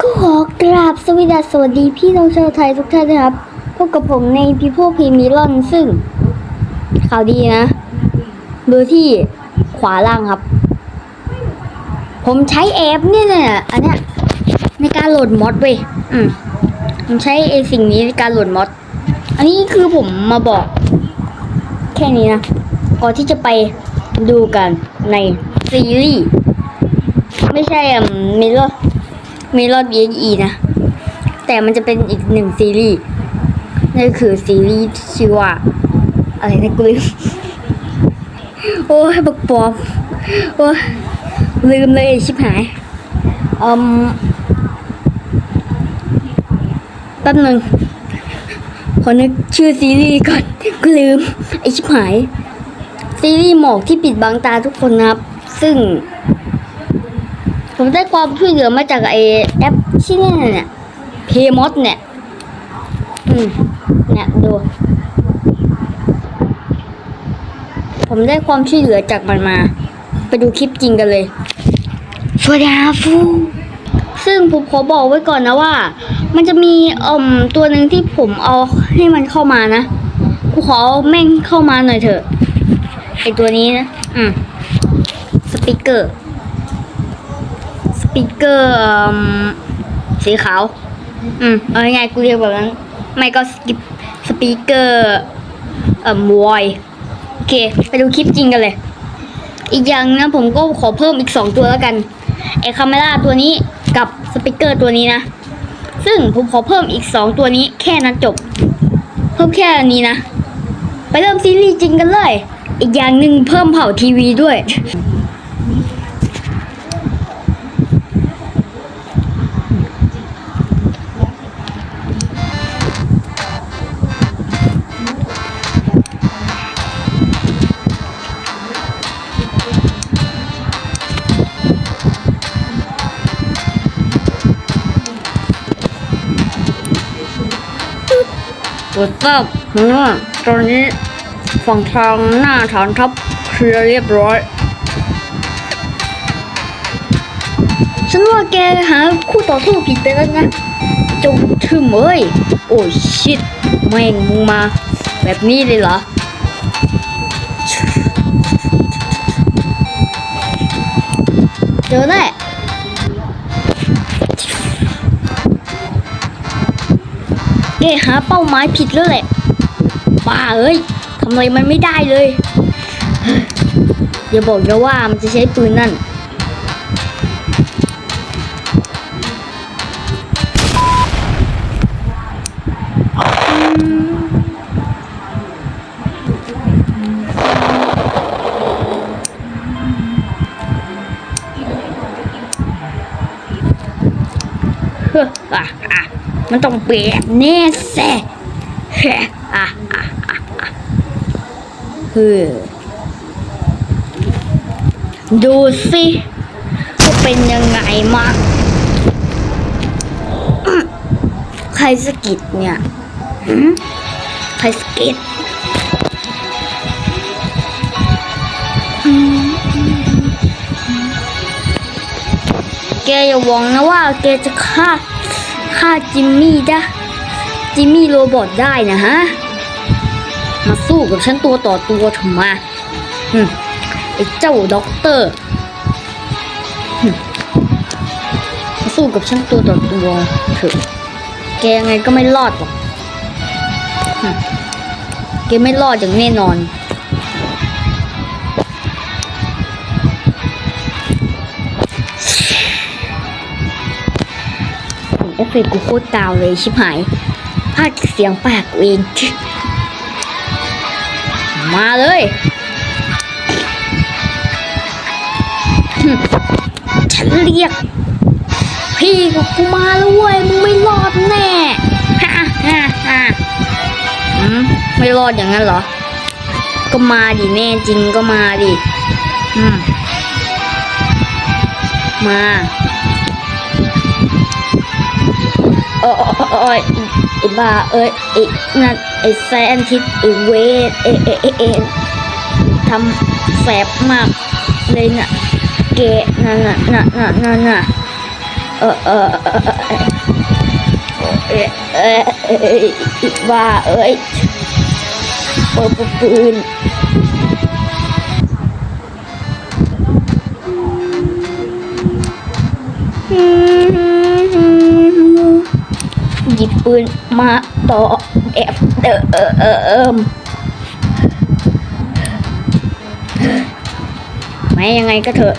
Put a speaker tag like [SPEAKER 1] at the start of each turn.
[SPEAKER 1] ก็ขอกราบสวัสดีสวัสดีพี่น้องชาวไทยทุกท่านนะครับ พบกับผมใน People p m i l o n ซึ่ง ข่าวดีนะดูที่ขวาล่างครับ ผมใช้แอปเนี่ยเนี่ยอันเนี้ยในการโหลดมอดเว้ยอืมผมใช้ไอสิ่งนี้ในการโหลดมอดอันนี้คือผมมาบอก แค่นี้นะก่อนที่จะไปดูกันในซีรีส์ ไม่ใช่อะมิลล์มิลล์บีอีนะ แต่มันจะเป็นอีกหนึ่งซีรีส์นั่นคือซีรีส์ที่ชื่อว่า อะไรนะกูลืมโอ้ยบักปอบโอ้ลืมเลยชิบหายอืมแป๊บหนึ่งขอนึกชื่อซีรีส์ก่อนกูลืม ไอชิบหาย ซีรีส์หมอกที่ปิดบังตาทุกคนนะครับ ซึ่ง ผมได้ความช่วยเหลือมาจากไอแอปชื่อเนี่ยเนี่ยเพมอสเนี่ย อืมเนี่ยดู ผมได้ความช่วยเหลือจากมันมา ไปดูคลิปจริงกันเลย สวัสดีครับฟูซึ่งผมขอบอกไว้ก่อนนะว่า มันจะมีอ่มตัวหนึ่งที่ผมเอาให้มันเข้ามานะกูขอเอาแม่งเข้ามาหน่อยเถอะไอตัวนี้นะ อืม สปีกเกอร์ สปีกเกอร์สีขาว อืมเอาง่ายกูเรียกแบบนั้น ไม่ก็สกิปสปีกเกอร์เอ่อวยโอเค ไปดูคลิปจริงกันเลย อีกอย่างนะผมก็ขอเพิ่มอีกสองตัวแล้วกันไอคาเมล่าตัวนี้กับสปีกเกอร์ตัวนี้นะ ซึ่งผมขอเพิ่มอีกสองตัวนี้แค่นั้นจบ เพิ่มแค่นี้นะ ไปเริ่มซีรีส์จริงกันเลย อีกอย่างหนึ่งเพิ่มเผ่าทีวีด้วย ตรวจทราบว่าตอนนี้ฝั่งทางหน้าฐานทัพเคลียร์เรียบร้อย ฉันว่าแกหาคู่ต่อสู้ผิดไปแล้วนะจงทึมเอ้ย โอ้ชิตแม่งมึงมา แบบนี้เลยเหรอเจอแน่ แกหาเป้าหมายผิดแล้วแหละบ้าเอ้ยทำอะไรมันไม่ได้เลยเฮ้ยอย่าบอกนะว่ามันจะใช้ปืนนั่นฮ้ออะอะ มันต้องเปลี่ยนแน่แซ่เฮ้ออะอะอะอะฮ้อดูสิว่าเป็นยังไงมาใครสะกิดเนี่ยใครสะกิดแกอย่าหวังนะว่าแกจะฆ่า ฆ่าจิมมี่ได้จิมมี่โรบอทได้นะฮะ มาสู้กับฉันตัวต่อตัวทำไมอืมไอ้เจ้าด็อกเตอร์อืมมาสู้กับฉันตัวต่อตัวเถอะแกยังไงก็ไม่รอดหรอกแกไม่รอดอย่างแน่นอน เอฟเฟกต์กูโคตรกาวเลยชิบหายพากย์เสียงปากเอง มาเลยฉันเรียก พี่กับกูมาแล้วเว้ยมึงไม่รอดแน่ฮ่าฮ่าฮ่าไม่รอดอย่างนั้นเหรอ ก็มาดิแน่จริงก็มาดิ อืม มา โอ้โอ้ยไอ้บ้าเอ้ยไอ้นั่นไอ้แซนทิสไอ้เวทเอเอเอเอทำแสบมากเลยน่ะเกะนั่นน่ะน่ะน่ะนั่นน่ะเออเออเออเออเออเออเอ้าเอ้ยเปิดปืน ปืนมาต่อแบบเดิมแม้ยังไงก็เถอะ